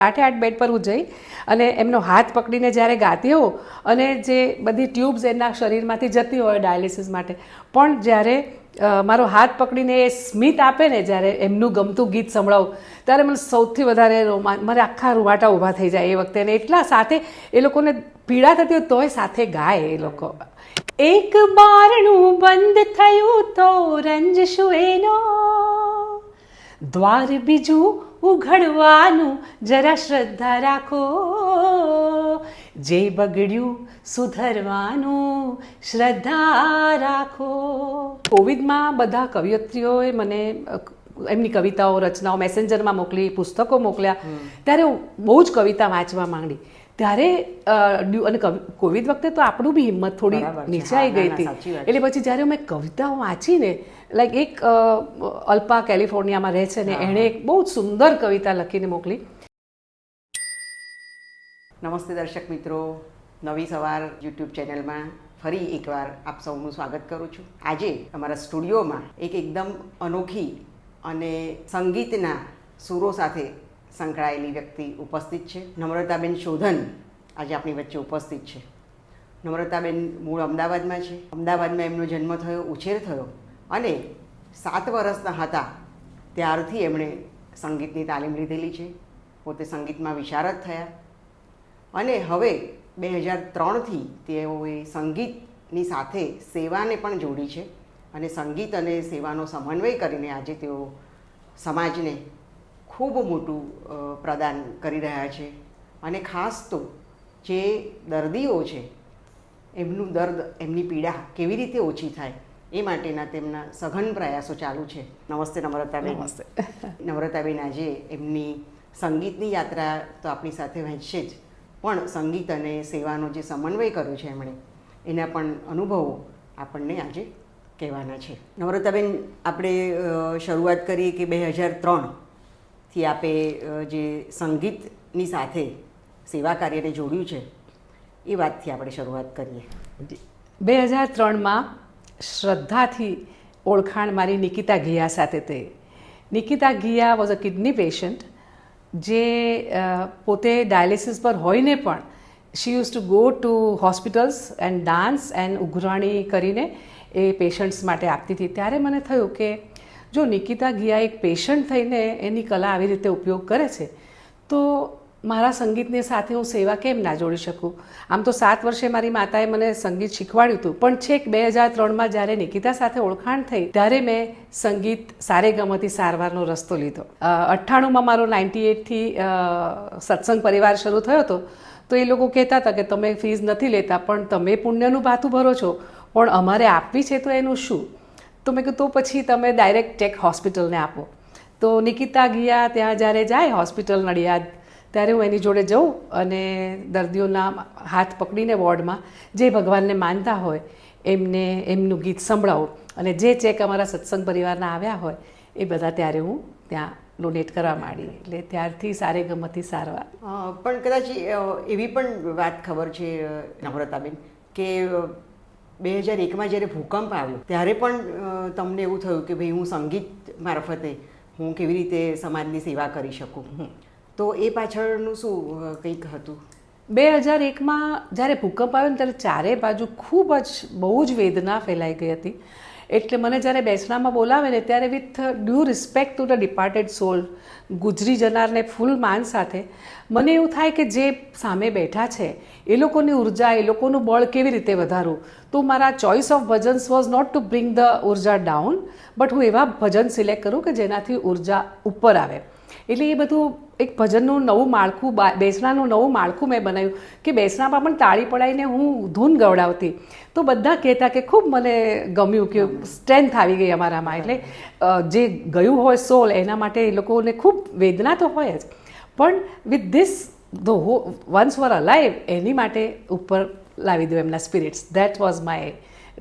આઠે આઠ બેડ પર હું જઈ અને એમનો હાથ પકડીને જ્યારે ગાતી હોઉં અને જે બધી ટ્યુબ્સ એના શરીરમાંથી જતી હોય ડાયાલિસિસ માટે. પણ જ્યારે મારો હાથ પકડીને એ સ્મિત આપે ને જ્યારે એમનું ગમતું ગીત સંભળાવું, ત્યારે મને સૌથી વધારે રોમાન મારે આખા રૂવાટા ઊભા થઈ જાય એ વખતે. અને એટલા સાથે એ લોકોને પીડા થતી હોય તોય સાથે ગાય એ લોકો. એક બારણું બંધ થયું તો રંજ શું એનો. દ્વાર બીજું ઉઘડવાનું જરા શ્રદ્ધા રાખો. જે બગડ્યું સુધરવાનું શ્રદ્ધા રાખો. કોવિડમાં બધા કવિયત્રીઓએ મને એમની કવિતાઓ રચનાઓ મેસેન્જરમાં મોકલી પુસ્તકો મોકલ્યા. ત્યારે બહુ જ કવિતા વાંચવા માંડી. ત્યારે અને કોવિડ વખતે તો આપણું બી હિંમત થોડી. નીચાઈ ગઈ હતી. એટલે પછી જ્યારે મેં કવિતાઓ વાંચીને લાઈક એક અલ્પા કેલિફોર્નિયામાં રહે છે ને એણે એક બહુ જ સુંદર કવિતા લખીને મોકલી. નમસ્તે દર્શક મિત્રો. નવી સવાર યુટ્યુબ ચેનલમાં ફરી એકવાર આપ સૌનું સ્વાગત કરું છું. આજે અમારા સ્ટુડિયોમાં એક એકદમ અનોખી અને સંગીતના સુરો સાથે સંકળાયેલી વ્યક્તિ ઉપસ્થિત છે. નમ્રતાબેન શોધન આજે આપણી વચ્ચે ઉપસ્થિત છે. નમ્રતાબેન મૂળ અમદાવાદમાં છે. અમદાવાદમાં એમનો જન્મ થયો, ઉછેર થયો અને સાત વર્ષના હતા ત્યારથી એમણે સંગીતની તાલીમ લીધેલી છે. પોતે સંગીતમાં વિશારદ થયા અને હવે બે હજાર ત્રણથી તેઓએ સંગીતની સાથે સેવાને પણ જોડી છે અને સંગીત અને સેવાનો સમન્વય કરીને આજે તેઓ સમાજને ખૂબ મોટું પ્રદાન કરી રહ્યા છે. અને ખાસ તો જે દર્દીઓ છે એમનું દર્દ એમની પીડા કેવી રીતે ઓછી થાય એ માટેના તેમના સઘન પ્રયાસો ચાલુ છે. નમસ્તે નમ્રતાબેન. નમસ્તે. નમ્રતાબેન આજે એમની સંગીતની યાત્રા તો આપણી સાથે વહેંચશે જ પણ સંગીત અને સેવાનો જે સમન્વય કર્યો છે એમણે એના પણ અનુભવો આપણને આજે કહેવાના છે. નમ્રતાબેન આપણે શરૂઆત કરીએ કે બે હજાર ત્રણથી આપે જે સંગીતની સાથે સેવા કાર્યને જોડ્યું છે, એ વાતથી આપણે શરૂઆત કરીએ. બે હજાર ત્રણમાં શ્રદ્ધાથી ઓળખાણ મારી નિકિતા ઘિયા સાથે થઈ. Nikita Ghiya was a kidney patient જે પોતે ડાયાલિસિસ પર હોઈને પણ she used to go to hospitals and dance and ઉઘરાણી કરીને એ પેશન્ટ્સ માટે આપતી હતી. ત્યારે મને થયું કે જો નિકિતા ગિયા એક પેશન્ટ થઈને એની કલા આવી રીતે ઉપયોગ કરે છે, તો મારા સંગીતની સાથે હું સેવા કેમ ના જોડી શકું? આમ તો સાત વર્ષે મારી માતાએ મને સંગીત શીખવાડ્યું હતું, પણ છેક બે હજાર ત્રણમાં જ્યારે નિકિતા સાથે ઓળખાણ થઈ, ત્યારે મેં સંગીત સારે ગમતી સારવારનો રસ્તો લીધો. અઠ્ઠાણુંમાં મારો નાઇન્ટી એટથી સત્સંગ પરિવાર શરૂ થયો હતો, તો એ લોકો કહેતા હતા કે તમે ફીસ નથી લેતા, પણ તમે પુણ્યનું ભાથું ભરો છો, પણ અમારે આપવી છે તો એનું શું? તો મેં કીધું, તો પછી તમે ડાયરેક્ટ ચેક હોસ્પિટલને આપો. તો નિકિતા ગયા ત્યાં જ્યારે જાય હોસ્પિટલ નડિયાદ, ત્યારે હું એની જોડે જઉં અને દર્દીઓના હાથ પકડીને વોર્ડમાં જે ભગવાનને માનતા હોય એમને એમનું ગીત સંભળાવું અને જે ચેક અમારા સત્સંગ પરિવારના આવ્યા હોય એ બધા ત્યારે હું ત્યાં ડોનેટ કરવા માંડી. એટલે ત્યારથી સારે ગમતથી સારવાર. પણ કદાચ એવી પણ વાત ખબર છે, નમ્રતાબેન, કે બે હજાર એકમાં જ્યારે ભૂકંપ આવ્યો, ત્યારે પણ તમને એવું થયું કે ભાઈ હું સંગીત મારફતે હું કેવી રીતે સમાજની સેવા કરી શકું? તો એ પાછળનું શું કંઈક હતું? બે હજાર એકમાં જ્યારે ભૂકંપ આવ્યો ને ત્યારે ચારે બાજુ ખૂબ જ, બહુ જ વેદના ફેલાઈ ગઈ હતી. એટલે મને જ્યારે બેસણામાં બોલાવે ને ત્યારે with due respect to the departed soul ગુજરી જનારને ફૂલ માન સાથે, મને એવું થાય કે જે સામે બેઠા છે, એ લોકોની ઊર્જા, એ લોકોનું બળ કેવી રીતે વધારવું? તો મારા choice of bhajans was not to bring the urja down but હું એવા ભજન સિલેક્ટ કરું કે જેનાથી ઊર્જા ઉપર આવે. એટલે એ બધું એક ભજનનું નવું માળખું બેસણાનું નવું માળખું મેં બનાવ્યું કે બેસણામાં પણ તાળી પડાવીને હું ધૂન ગવડાવતી. તો બધા કહેતા કે ખૂબ મને ગમ્યું કે સ્ટ્રેન્થ આવી ગઈ અમારામાં. એટલે જે ગયું હોય સોલ, એના માટે એ લોકોને ખૂબ વેદના તો હોય જ. પણ વિથ ધીસ ધો હો વન્સ વર અલાઈવ એની માટે ઉપર લાવી દઉં એમના spirits that was my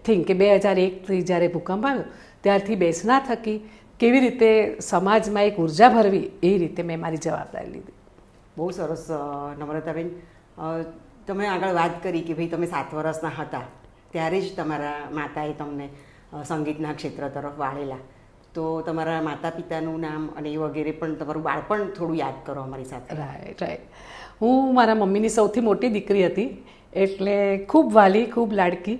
thing કે બે હજાર એકથી જ્યારે ભૂકંપ આવ્યો, ત્યારથી બેસણા થકી કેવી રીતે સમાજમાં એક ઊર્જા ભરવી એ રીતે મેં મારી જવાબદારી લીધી. બહુ સરસ નમ્રતાબેન. તમે આગળ વાત કરી કે ભાઈ તમે સાત વર્ષના હતા ત્યારે જ તમારા માતાએ તમને સંગીતના ક્ષેત્ર તરફ વાળેલા. તો તો તમારા માતા પિતાનું નામ અને એ વગેરે પણ તમારું બાળપણ થોડું યાદ કરો અમારી સાથે. Right right. હું મારા મમ્મીની સૌથી મોટી દીકરી હતી એટલે ખૂબ વાલી ખૂબ લાડકી.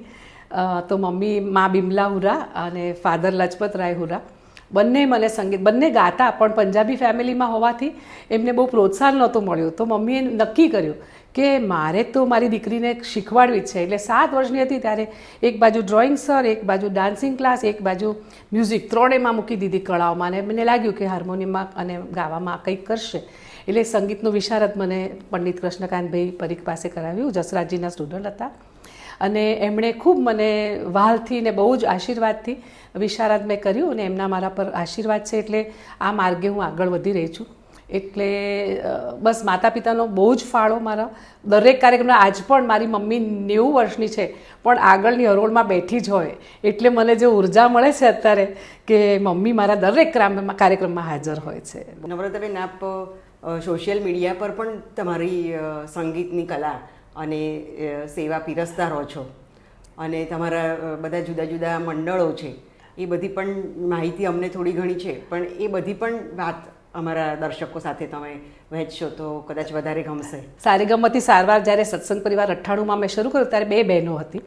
તો મમ્મી મા બિમલા હુરા અને ફાધર લજપત રાય હુરા. બંને મને સંગીત બંને ગાતા પણ પંજાબી ફેમિલીમાં હોવાથી એમને બહુ પ્રોત્સાહન નહોતું મળ્યું. તો મમ્મીએ નક્કી કર્યું કે મારે તો મારી દીકરીને શીખવાડવી જ છે. એટલે સાત વર્ષની હતી ત્યારે એક બાજુ ડ્રોઈંગ સર એક બાજુ ડાન્સિંગ ક્લાસ એક બાજુ મ્યુઝિક ત્રણેયમાં મૂકી દીધી કળાઓમાં. અને મને લાગ્યું કે હાર્મોનિયમમાં અને ગાવામાં કંઈક કરશે. એટલે સંગીતનું વિશારદ મને પંડિત કૃષ્ણકાંતભાઈ પરીખ પાસે કરાવ્યું. જસરાજજીના સ્ટુડન્ટ હતા. અને એમણે ખૂબ મને વહાલથી ને બહુ જ આશીર્વાદથી વિશારદ મેં કર્યું અને એમના મારા પર આશીર્વાદ છે એટલે આ માર્ગે હું આગળ વધી રહી છું. એટલે બસ માતા પિતાનો બહુ જ ફાળો મારા. દરેક કાર્યક્રમમાં આજ પણ મારી મમ્મી નેવું વર્ષની છે, પણ આગળની હરોળમાં બેઠી જ હોય. એટલે મને જે ઊર્જા મળે છે અત્યારે કે મમ્મી મારા દરેક ક્રામ- કાર્યક્રમમાં હાજર હોય છે. નમ્રતાબેન, આપ સોશિયલ મીડિયા પર પણ તમારી સંગીતની કલા અને સેવા પીરસતા રહો છો. અને તમારા બધા જુદા જુદા મંડળો છે, એ બધી પણ માહિતી અમને થોડી ઘણી છે. પણ એ બધી પણ વાત અમારા દર્શકો સાથે તમે વહેંચશો તો કદાચ વધારે ગમશે. સારેગમતી સારવાર જ્યારે સત્સંગ પરિવાર અઠ્ઠાણુંમાં મેં શરૂ કર્યું ત્યારે બે બહેનો હતી.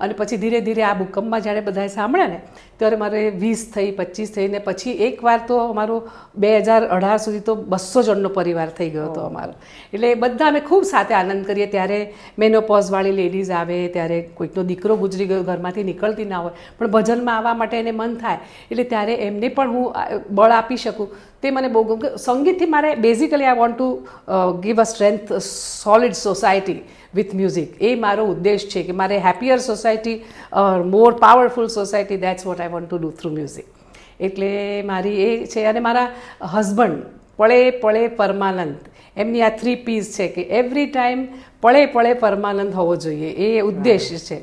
અને પછી ધીરે ધીરે આ ભૂકંપમાં જ્યારે બધાએ સાંભળ્યા ને ત્યારે મારે વીસ થઈ પચીસ થઈ ને પછી એકવાર તો અમારો બે હજાર અઢાર સુધી તો બસો જણનો પરિવાર થઈ ગયો હતો અમારો. એટલે બધા અમે ખૂબ સાથે આનંદ કરીએ. ત્યારે મેનોપોઝવાળી લેડીઝ આવે ત્યારે કોઈકનો દીકરો ગુજરી ગયો ઘરમાંથી નીકળતી ના હોય. પણ ભજનમાં આવવા માટે એને મન થાય. એટલે ત્યારે એમને પણ હું બળ આપી શકું. તે મને બહુ સંગીતથી મારે basically want to give a strength solid society with music એ મારો ઉદ્દેશ છે કે મારે happier society more powerful society that's what I want to do through music એટલે મારી એ છે અને મારા હસબન્ડ પળે પળે પરમાનંદ. એમની આ થ્રી પીસ છે કે એવરી ટાઈમ પળે પળે પરમાનંદ હોવો જોઈએ. એ ઉદ્દેશ છે.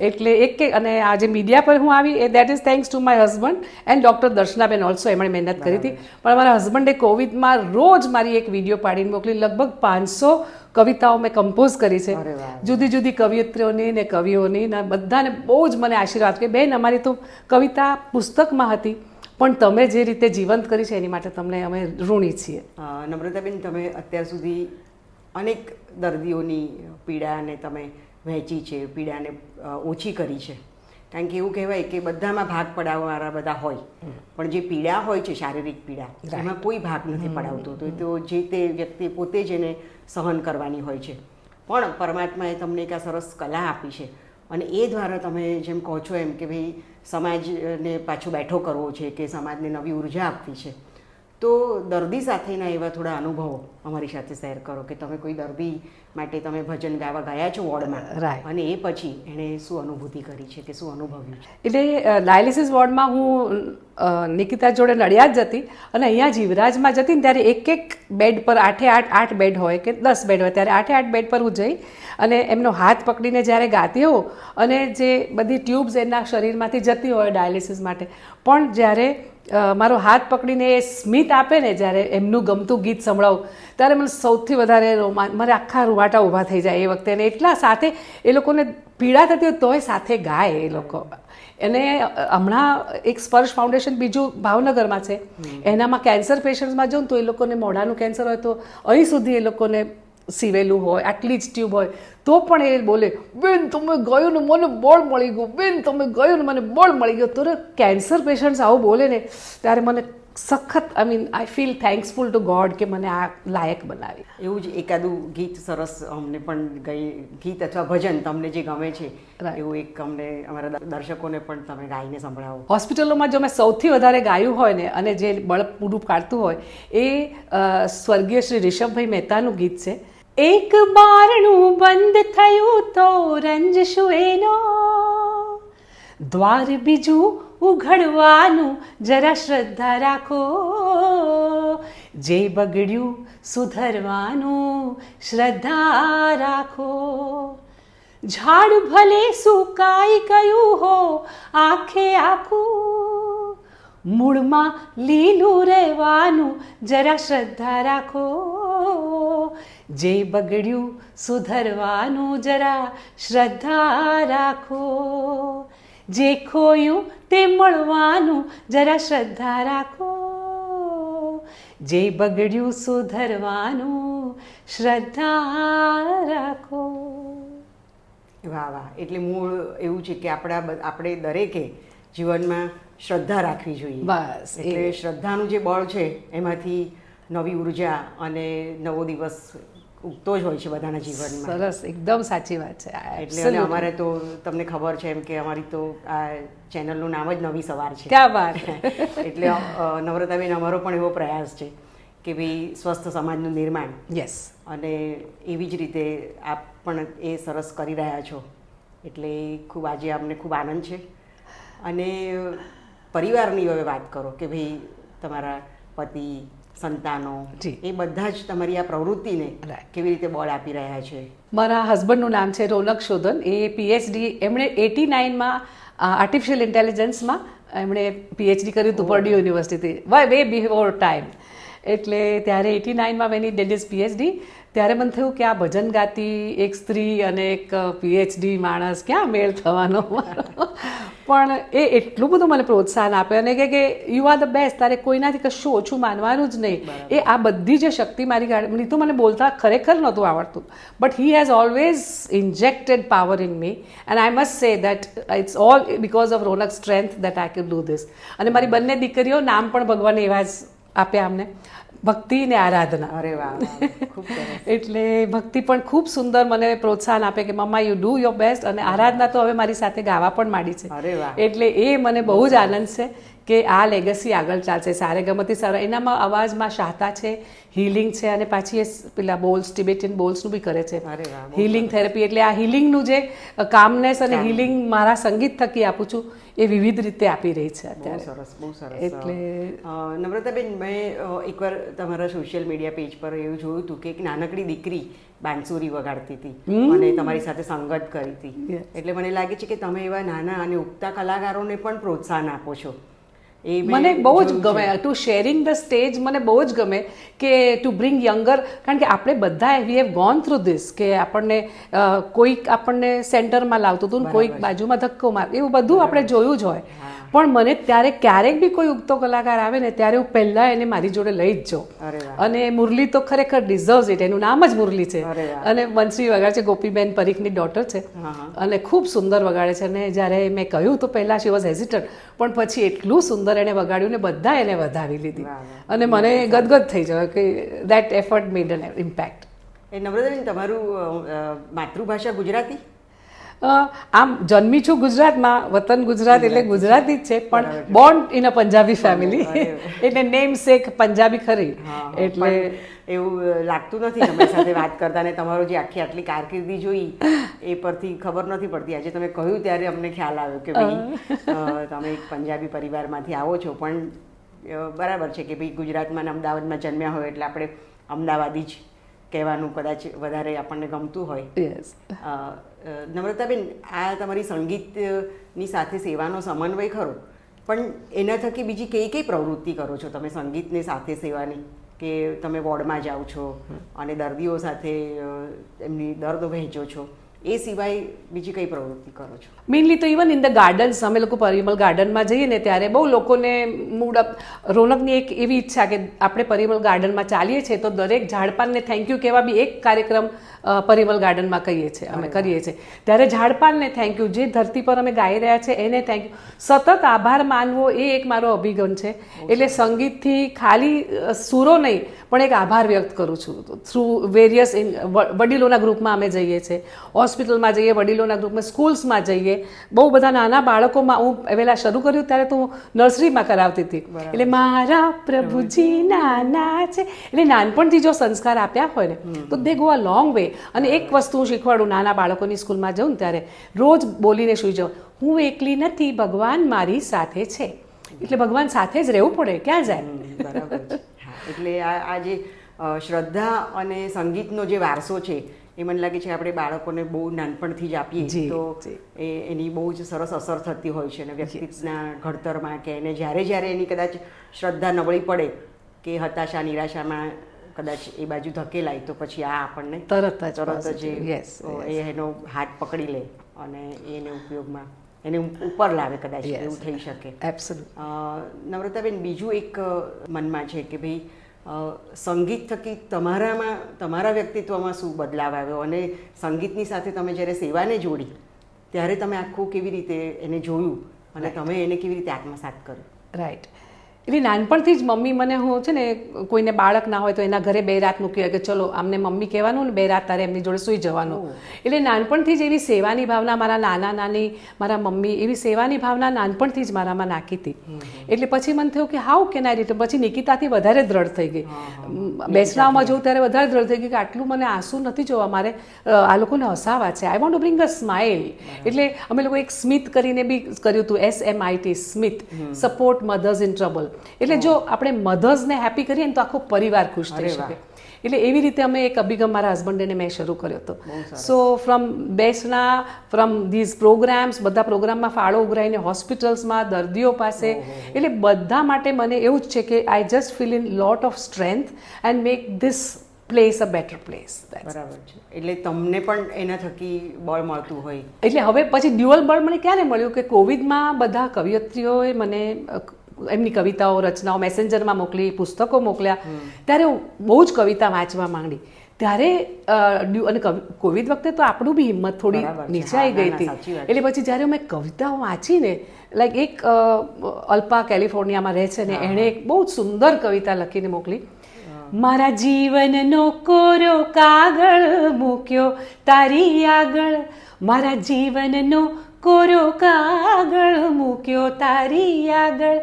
એટલે એક કે અને આજે મીડિયા પર હું આવી એ that is thanks to my husband and doctor Darshanaben also એમણે મહેનત કરી હતી. પણ મારા હસબન્ડે કોવિડમાં રોજ મારી એક વીડિયો પાડીને મોકલી લગભગ પાંચસો કવિતાઓ મેં કમ્પોઝ કરી છે. જુદી જુદી કવિયત્રીઓની ને કવિઓની ને બધાને બહુ જ મને આશીર્વાદ કે બેન અમારી તો કવિતા પુસ્તકમાં હતી. પણ તમે જે રીતે જીવંત કરી છે એની માટે તમને અમે ઋણી છીએ. નમ્રતાબેન તમે અત્યાર સુધી અનેક દર્દીઓની પીડાને તમે વહેંચી છે પીડાને ઓછી કરી છે. કારણ કે એવું કહેવાય કે બધામાં ભાગ પડાવવાળા બધા હોય. પણ જે પીડા હોય છે શારીરિક પીડા એમાં કોઈ ભાગ નથી પડાવતો. તો તો જે તે વ્યક્તિ પોતે જ એને સહન કરવાની હોય છે. પણ પરમાત્માએ તમને એક આ સરસ કલા આપી છે. અને એ દ્વારા તમે જેમ કહો છો એમ કે ભાઈ સમાજને પાછો બેઠો કરવો છે કે સમાજને નવી ઊર્જા આપવી છે. તો દર્દી સાથેના એવા થોડા અનુભવો અમારી સાથે શેર કરો કે તમે કોઈ દર્દી માટે તમે ભજન ગાવા ગયા છો વોર્ડમાં. અને એ પછી એણે શું અનુભૂતિ કરી છે કે શું અનુભવ્યું છે એટલે ડાયાલિસિસ વોર્ડમાં હું નિકિતા જોડે નડિયાદ જતી અને અહીંયા જીવરાજમાં જતી ને ત્યારે એક એક બેડ પર આઠે આઠ આઠ બેડ હોય કે દસ બેડ હોય ત્યારે આઠે આઠ બેડ પર હું જઈ અને એમનો હાથ પકડીને જ્યારે ગાતી હોઉં અને જે બધી ટ્યુબ્સ એના શરીરમાંથી જતી હોય ડાયાલિસિસ માટે પણ જ્યારે મારો હાથ પકડીને એ સ્મિત આપે ને જ્યારે એમનું ગમતું ગીત સંભળાવું ત્યારે મને સૌથી વધારે રોમાન મારે આખા રૂવાટા ઊભા થઈ જાય એ વખતે. અને એટલા સાથે એ લોકોને પીડા થતી હોય તોય સાથે ગાય એ લોકો. અને હમણાં એક સ્પર્શ ફાઉન્ડેશન બીજું ભાવનગરમાં છે. એનામાં કેન્સર પેશન્ટમાં જાઉં તો એ લોકોને મોઢાનું કેન્સર હોય તો અહીં સુધી એ લોકોને સીવેલું હોય, આટલી જ ટ્યુબ હોય, તો પણ એ બોલે, બેન, તમે ગયું ને મને બળ મળી ગયું, બેન, તમે ગયું ને મને બળ મળી ગયું. તો કેન્સર પેશન્ટ્સ આવું બોલે ને, ત્યારે મને સખત I mean I feel thankful to God કે મને આ લાયક બનાવી. એવું જ એકાદું ગીત સરસ અમને પણ ગઈ ગીત અથવા ભજન તમને જે ગમે છે એવું એક અમને અમારા દર્શકોને પણ તમે ગાઈને સંભળાવો. હોસ્પિટલોમાં જો મેં સૌથી વધારે ગાયું હોય ને અને જે બળ પૂરું પાડતું હોય એ સ્વર્ગીય શ્રી રિષભભાઈ મહેતાનું ગીત છે. એક બારણું બંધ થયું તો રંજ શું એનો. દ્વાર બીજું ઉઘડવાનું જરા શ્રદ્ધા રાખો. જે બગડ્યું સુધરવાનું શ્રદ્ધા રાખો. ઝાડ ભલે સુકાઈ ગયું હો, આખે આખું મૂળમાં લીલું રહેવાનું જરા શ્રદ્ધા રાખો. જે બગડ્યું સુધરવાનું જરા શ્રદ્ધા રાખો. જે ખોયું તે મળવાનું જરા શ્રદ્ધા રાખો. જે બગડ્યું સુધરવાનું શ્રદ્ધા રાખો. વાહ વાહ. એટલે મૂળ એવું છે કે આપણા આપણે દરેકે જીવનમાં શ્રદ્ધા રાખવી જોઈએ. બસ. એટલે શ્રદ્ધાનું જે બળ છે એમાંથી નવી ઊર્જા અને નવો દિવસ ઉગતો જ હોય છે બધાના જીવનમાં. સરસ એકદમ સાચી વાત છે. એટલે અમારે તો તમને ખબર છે એમ કે અમારી તો આ ચેનલનું નામ જ નવી સવાર છે. ક્યાં વાત. એટલે નમ્રતાબેન અમારો પણ એવો પ્રયાસ છે કે ભાઈ સ્વસ્થ સમાજનું નિર્માણ. યસ અને એવી જ રીતે આપ પણ એ સરસ કરી રહ્યા છો. એટલે ખૂબ આજે અમને ખૂબ આનંદ છે. અને પરિવારની હવે વાત કરો કે ભાઈ તમારા પતિ સંતાનો. એ બધા જ તમારી આ પ્રવૃત્તિને. કેવી રીતે બળ આપી રહ્યા છે? મારા હસબન્ડનું નામ છે રોનક શોધન. એ પીએચડી એમણે એટી નાઇનમાં આર્ટિફિશિયલ ઇન્ટેલિજન્સમાં એમણે પીએચડી કર્યું હતું Purdue university way way before time એટલે ત્યારે એટી નાઇનમાં મેં ઈ ડેડ પીએચડી ત્યારે મને થયું કે આ ભજન ગાતી એક સ્ત્રી અને એક પીએચડી માણસ ક્યાં મેળ થવાનો પણ એ એટલું બધું મને પ્રોત્સાહન આપે અને કે કે યુ આર ધ બેસ્ટ તારે કોઈનાથી કશું ઓછું માનવાનું જ નહીં. એ આ બધી જે શક્તિ મારી ગાડી નીતુ મને બોલતા ખરેખર નહોતું આવડતું. But he has always injected power in me and I must say that it's all because of Ronak strength that I can do this અને મારી બંને દીકરીઓ નામ પણ ભગવાન એવા જ આપ્યા અમને ભક્તિ ને આરાધના. અરે વાહ એટલે ભક્તિ પણ ખૂબ સુંદર મને પ્રોત્સાહન આપે કે mamma you do your best અને આરાધના તો હવે મારી સાથે ગાવા પણ માંડી છે. અરે વાહ. એટલે એ મને બહુ જ આનંદ છે. કે આ લેગસી આગળ ચાલશે. સારે ગમતી સારા. એનામાં અવાજમાં શાતા છે હિલિંગ છે અને પાછી એ પેલા બોલ્સ ટિબેટિયન બોલ્સનું બી કરે છે. હિલિંગ થેરપી એટલે આ હિલિંગનું જે કામનેસ અને હિલિંગ મારા સંગીત થકી આપું છું એ વિવિધ રીતે આપી રહી છે અત્યારે. સરસ બહુ સરસ. એટલે- નમ્રતાબેન મેં એકવાર તમારા સોશિયલ મીડિયા પેજ પર એવું જોયું હતું કે એક નાનકડી દીકરી બાંસુરી વગાડતી હતી. અને તમારી સાથે સંગત કરી હતી. એટલે મને લાગે છે કે તમે એવા નાના અને ઉગતા કલાકારોને પણ પ્રોત્સાહન આપો છો. એ મને બહુ જ ગમે. ટુ શેરિંગ ધ સ્ટેજ મને બહુ જ ગમે કે ટુ બ્રિંગ યંગર કારણ કે આપણે બધા we have gone through this કે આપણને કોઈક આપણને સેન્ટરમાં લાવતું હતું ને કોઈક બાજુમાં ધક્કો માર એવું બધું આપણે જોયું જ હોય. પણ મને ત્યારે ક્યારેક બી કોઈ ઉગતો કલાકાર આવે ને ત્યારે હું પહેલાં એને મારી જોડે લઈ જ જાઉં. અને મુરલી તો ખરેખર ડિઝર્વ ઇટ એનું નામ જ મુરલી છે. અને વંશી વગાડે છે ગોપીબેન પરીખની ડોટર છે. અને ખૂબ સુંદર વગાડે છે. અને જ્યારે મેં કહ્યું તો પહેલાં શી વોઝ હેઝિટન્ટ પણ પછી એટલું સુંદર એણે વગાડ્યું ને બધા એને વધાવી લીધી. અને મને ગદગદ થઈ જાય કે that effort made an impact એ નમ્રતાબેન તમારું માતૃભાષા ગુજરાતી? આમ જન્મી છું ગુજરાતમાં વતન ગુજરાત એટલે ગુજરાતી જ છે પણ born in a Punjabi family એટલે નેમ શેખ પંજાબી ખરી. એટલે એવું લાગતું નથી તમારી સાથે વાત કરતા ને તમારો જે આખી આટલી કારકિર્દી જોઈ એ પરથી ખબર નથી પડતી. આજે તમે કહ્યું ત્યારે અમને ખ્યાલ આવ્યો કે ભાઈ તમે એક પંજાબી પરિવારમાંથી આવો છો. પણ બરાબર છે કે ભાઈ ગુજરાતમાં ને અમદાવાદમાં જન્મ્યા હોય એટલે આપણે અમદાવાદી જ કહેવાનું કદાચ વધારે આપણને ગમતું હોય. નમ્રતાબેન આ તમારી સંગીતની સાથે સેવાનો સમન્વય ખરો. પણ એના થકી બીજી કઈ કઈ પ્રવૃત્તિ કરો છો તમે સંગીતને સાથે સેવાની? કે તમે વોર્ડમાં જાઓ છો અને દર્દીઓ સાથે એમની દર્દ વહેંચો છો? એ સિવાય બીજી કઈ પ્રવૃત્તિ કરો છો? મેઇનલી તો ઇવન ઇન ધ ગાર્ડન્સ અમે લોકો પરિમલ ગાર્ડનમાં જઈએ ને ત્યારે બહુ લોકોને મૂડ રોનકની એક એવી ઈચ્છા કે આપણે પરિમલ ગાર્ડનમાં ચાલીએ છીએ તો દરેક ઝાડપાનને થેન્ક યુ કહેવા બી એક કાર્યક્રમ પરિમલ ગાર્ડનમાં કહીએ છીએ અમે કરીએ છીએ. ત્યારે ઝાડપાનને થેન્ક યુ જે ધરતી પર અમે ગાઈ રહ્યા છે એને થેન્ક યુ સતત આભાર માનવો એ એક મારો અભિગમ છે. એટલે સંગીતથી ખાલી સુરો નહીં પણ એક આભાર વ્યક્ત કરું છું. થ્રુ વેરિયસ વડીલોના ગ્રુપમાં અમે જઈએ છીએ હોસ્પિટલમાં જઈએ વડીલોના ગ્રુપમાં સ્કૂલ્સમાં જઈએ. બહુ બધા નાના બાળકોમાં હું પહેલાં શરૂ કર્યું ત્યારે તો હું નર્સરીમાં કરાવતી હતી. એટલે મારા પ્રભુજી નાના છે. એટલે નાનપણથી જો સંસ્કાર આપ્યા હોય ને તો they go a long way અને એક વસ્તુ હું શીખવાડું નાના બાળકોની સ્કૂલમાં જાઉં ને ત્યારે રોજ બોલીને સૂઈ જાઉં. હું એકલી નથી ભગવાન મારી સાથે છે. એટલે ભગવાન સાથે જ રહેવું પડે ક્યાં જાય? એટલે આ આ જે શ્રદ્ધા અને સંગીતનો જે વારસો છે એ મને લાગે છે આપણે બાળકોને બહુ નાનપણથી જ આપીએ. તો એ એની બહુ જ સરસ અસર થતી હોય છે અને વ્યક્તિના ઘડતરમાં કે એને જ્યારે જ્યારે એની કદાચ શ્રદ્ધા નબળી પડે કે હતાશા નિરાશામાં કદાચ એ બાજુ ધકેલાય તો પછી આ આપણને તરત જ તરત જ એનો હાથ પકડી લે અને એને ઉપયોગમાં એને ઉપર લાવે કદાચ. એવું થઈ શકે. નમ્રતાબેન બીજું એક મનમાં છે કે ભાઈ સંગીત થકી તમારામાં તમારા વ્યક્તિત્વમાં શું બદલાવ આવ્યો? અને સંગીતની સાથે તમે જ્યારે સેવાને જોડી ત્યારે તમે આખું કેવી રીતે એને જોયું? અને તમે એને કેવી રીતે આત્મસાત કર્યું? રાઈટ એટલે નાનપણથી જ મમ્મી મને હું છે ને કોઈને બાળક ના હોય તો એના ઘરે બે રાત મૂકી કે ચલો આમને મમ્મી કહેવાનું ને બે રાત તારે એમની જોડે સૂઈ જવાનું. એટલે નાનપણથી જ એવી સેવાની ભાવના મારા નાના નાની મારા મમ્મી એવી સેવાની ભાવના નાનપણથી જ મારામાં નાખી હતી. એટલે પછી મને થયું કે હાઉ કેન આઈ રિટર્ન? પછી નિકિતાથી વધારે દ્રઢ થઈ ગઈ. બેસણામાં જોઉં ત્યારે વધારે દ્રઢ થઈ ગઈ કે આટલું મને આંસુ નથી જોવા મારે. આ લોકોને હસાવા છે. I want to bring a smile એટલે અમે લોકો એક સ્મિત કરીને બી કર્યું હતું S M I T Smit. Support mothers in trouble એટલે જો આપણે મધર્સને હેપી કરીએ ને તો આખો પરિવાર ખુશ થઈ શકે. એટલે એવી રીતે અમે એક અભિગમ મારા હસબન્ડને મેં શરૂ કર્યો હતો. So from besna from these programmes બધા પ્રોગ્રામમાં ફાળો ઉઘરાઈને હોસ્પિટલ્સમાં દર્દીઓ પાસે. એટલે બધા માટે મને એવું જ છે કે I just feel in lot of strength and make this place a better place બરાબર છે. એટલે તમને પણ એના થકી બળ મળતું હોય. એટલે હવે પછી ડ્યુઅલ બળ મને ક્યારે મળ્યું કે કોવિડમાં બધા કવિયત્રીઓએ મને એમની કવિતાઓ રચનાઓ મેસેન્જરમાં મોકલી પુસ્તકો મોકલ્યા. ત્યારે બહુ જ કવિતા વાંચવા માંડી. ત્યારે અને કોવિડ વખતે તો આપણું બી હિંમત થોડી નીચાઈ નીચે આવી ગઈ હતી. એટલે પછી જ્યારે મેં કવિતાઓ વાંચીને લાઈક એક અલ્પા કેલિફોર્નિયામાં રહે છે ને એણે એક બહુ જ સુંદર કવિતા લખીને મોકલી. મારા જીવનનો કોરો કાગળ મૂક્યો તારી આગળ. મારા જીવનનો કોરો કાગળ મૂક્યો તારી આગળ.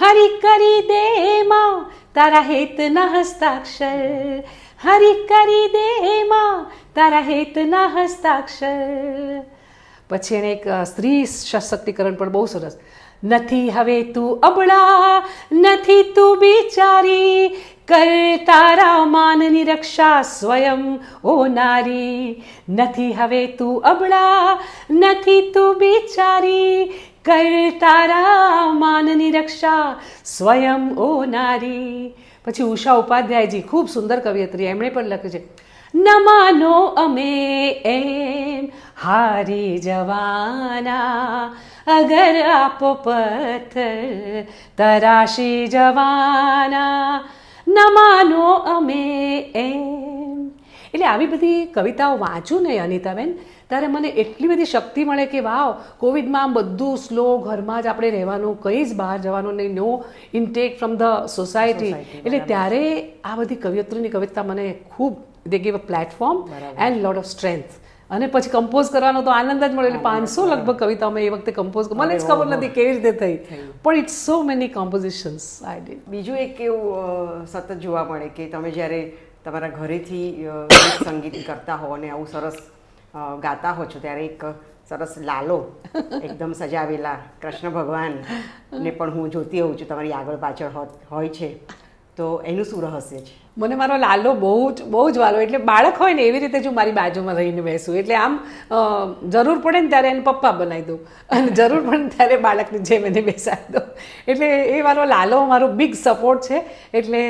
હરી કરી દે માં તારા હેતના હસ્તાક્ષર હરી કરી દે માં તારા હેતના હસ્તાક્ષર પછી એને એક સ્ત્રી સશક્તિકરણ પણ બહુ સરસ. નથી હવે તું અબળા, નથી તું બિચારી, કર તારા માનની રક્ષા સ્વયં, ઓ નારી. નથી હવે તું અબળા, નથી તું બિચારી કર તારા માનની રક્ષા સ્વયં ઓ નારી પછી ઉષા ઉપાધ્યાયજી ખૂબ સુંદર કવિયત્રી એમણે પણ લખ્યું છે, ન માનો અમે એમ, હારી જવાના, અગર આપો પથ્થર તરાશી જવાના, ન માનો અમે એમ. એટલે આવી બધી કવિતાઓ વાંચું ને અનિતાબેન ત્યારે મને એટલી બધી શક્તિ મળે કે વાવ કોવિડમાં આમ બધું સ્લો ઘરમાં જ આપણે રહેવાનું કંઈ જ બહાર જવાનું નહીં no intake from the society એટલે ત્યારે આ બધી કવિયત્રીની કવિતા મને ખૂબ દે give a platform and lot of strength અને પછી કમ્પોઝ કરવાનો તો આનંદ જ મળ્યો. એટલે પાંચસો લગભગ કવિતા મેં એ વખતે કમ્પોઝ મને જ ખબર નથી કેવી રીતે થઈ. પણ it's so many compositions I did બીજું એક એવું સતત જોવા મળે કે તમે જ્યારે તમારા ઘરેથી સંગીત કરતા હો અને આવું સરસ ગાતા હો છો ત્યારે એક સરસ લાલો, એકદમ સજાવેલા કૃષ્ણ ભગવાન ને પણ હું જોતી હોઉં છું, તમારી આગળ પાછળ હોય છે. તો એનું શું રહસ્ય છે? મને મારો લાલો બહુ જ બહુ જ વાલો. એટલે બાળક હોય ને એવી રીતે જ હું મારી બાજુમાં રહીને બેસું. એટલે આમ જરૂર પડે ને ત્યારે એને પપ્પા બનાવી દઉં. અને જરૂર પડે ને ત્યારે બાળકની જેમ એને બેસાડી દઉં. એટલે એ મારો લાલો મારો બિગ સપોર્ટ છે. એટલે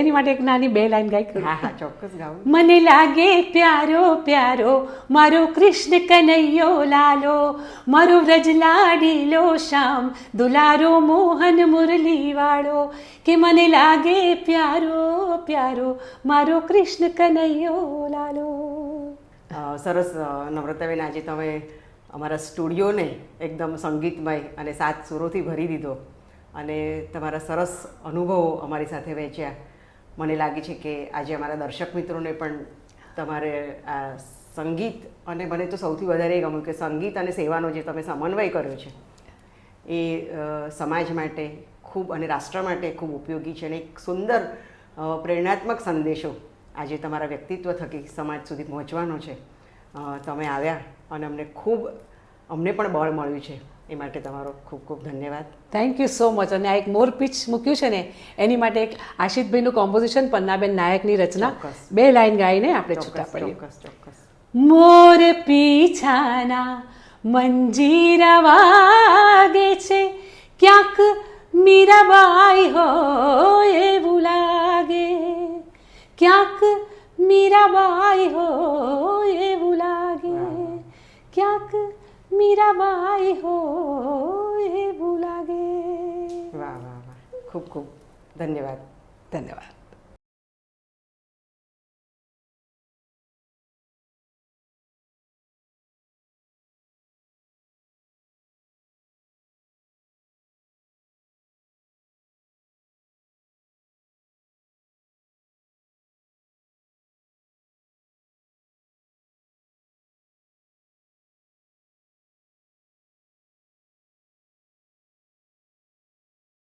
એની માટે એક નાની બે લાઈન ગાઈ કરું. હા ચોક્કસ ગાઉં. મને લાગે પ્યારો પ્યારો મારો કૃષ્ણ કનૈયો લાલો. મારો વ્રજ લાડીલો શ્યામ દુલારો મોહન મુરલી વાળો કે મને લાગે પ્યારો પ્યારો મારો કૃષ્ણ કનૈયો, લાલો. સરસ નમ્રતાબેન આજે તમે અમારા સ્ટુડિયોને એકદમ સંગીતમય અને સાત સુરોથી ભરી દીધો. અને તમારા સરસ અનુભવો અમારી સાથે વહેંચ્યા. મને લાગે છે કે આજે અમારા દર્શક મિત્રોને પણ તમારે આ સંગીત અને મને તો સૌથી વધારે ગમ્યું કે સંગીત અને સેવાનો જે તમે સમન્વય કર્યો છે, એ સમાજ માટે ખૂબ અને રાષ્ટ્ર માટે ખૂબ ઉપયોગી છે અને એક સુંદર પ્રેરણાત્મક સંદેશો આજે તમારા વ્યક્તિત્વ થકી સમાજ સુધી પહોંચવાનો છે. તમે આવ્યા અને અમને ખૂબ અમને પણ બળ મળ્યું છે. એ માટે તમારો ખૂબ ખૂબ ધન્યવાદ. થેન્ક યુ સો મચ અને આ એક મોર પીચ મૂક્યું છે ને એની માટે એક આશિતભાઈનું કોમ્પોઝિશન પન્નાબેન નાયકની રચના. બે લાઈન ગાઈને આપણે છૂટા પડીએ. મોર પીછાના મંજીરા વાગે છે. ક્યાંક મીરાબાઈ હોય એવું લાગે ક્યાંક મીરાબાઈ હોય એવું લાગે ક્યાંક મીરાબાઈ હો એવું લાગે વાહ વાહ વાહ ખૂબ ખૂબ ધન્યવાદ ધન્યવાદ